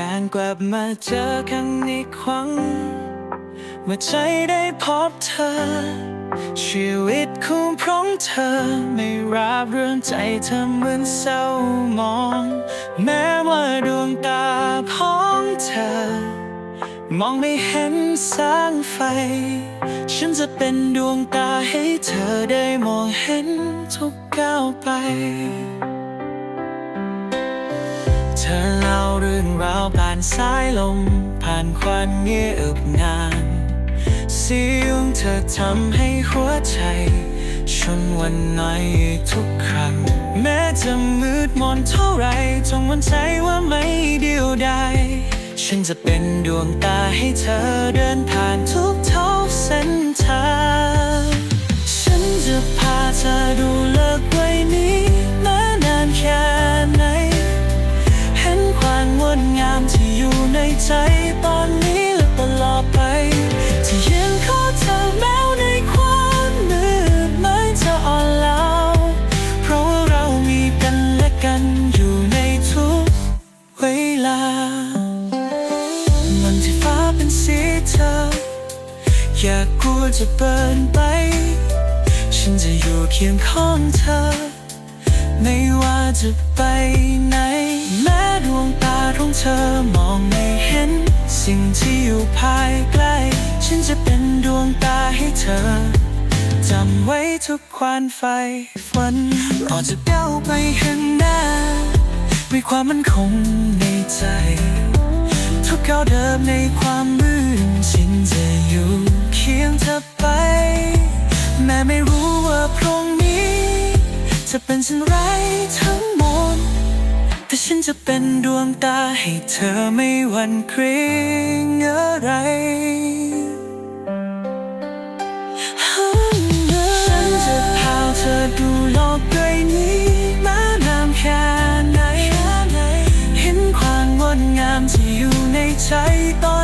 การกลับมาเจอกันอีกครั้งเมื่อใจได้พบเธอ ชีวิตคู่พร้อมเธอ ไม่ราบเรื่องใจเธอเหมือนเศร้ามอง แม้ว่าดวงตาของเธอ มองไม่เห็นแสงไฟ ฉันจะเป็นดวงตาให้เธอได้มองเห็นทุกก้าวไป เธอ เรื่องราวผ่านสายลม ผ่านควันเงียบงานเสียงเธอทำให้หัวใจชนวันไหนทุกครั้ง แม้จะมืดมนเท่าไรจงมั่นใจว่าไม่เดียวดายฉันจะเป็นดวงตาให้เธอเดินผ่านทุก ใจตอนนี้และตลอดไปที่ยังขอเธอแม้วในความมืดไม่จะอ่อนล้าเพราะว่าเรามีกันและกันอยู่ในทุกเวลา มันที่ฟ้าเป็นสีเธอ อยากลัวจะเปิดไป ฉันจะอยู่เคียงข้างเธอ ไม่ว่าจะไปไหนแม้ดวงตาของเธอมอง ภายใกล้ ฉันจะเป็นดวงตาให้เธอ จำไว้ทุกความใฝ่ฝันเราจะก้าวไปข้างหน้าด้วยความมั่นคงในใจ ทุกก้าวเดิมในความมืดฉันจะอยู่เคียงเธอไป แม้ไม่รู้ว่าพรุ่งนี้ จะเป็นเช่นไรทั้งหมดแต่ฉันจะเป็นดวงตาให้เธอไม่หวั่นเกรง ในใจตอน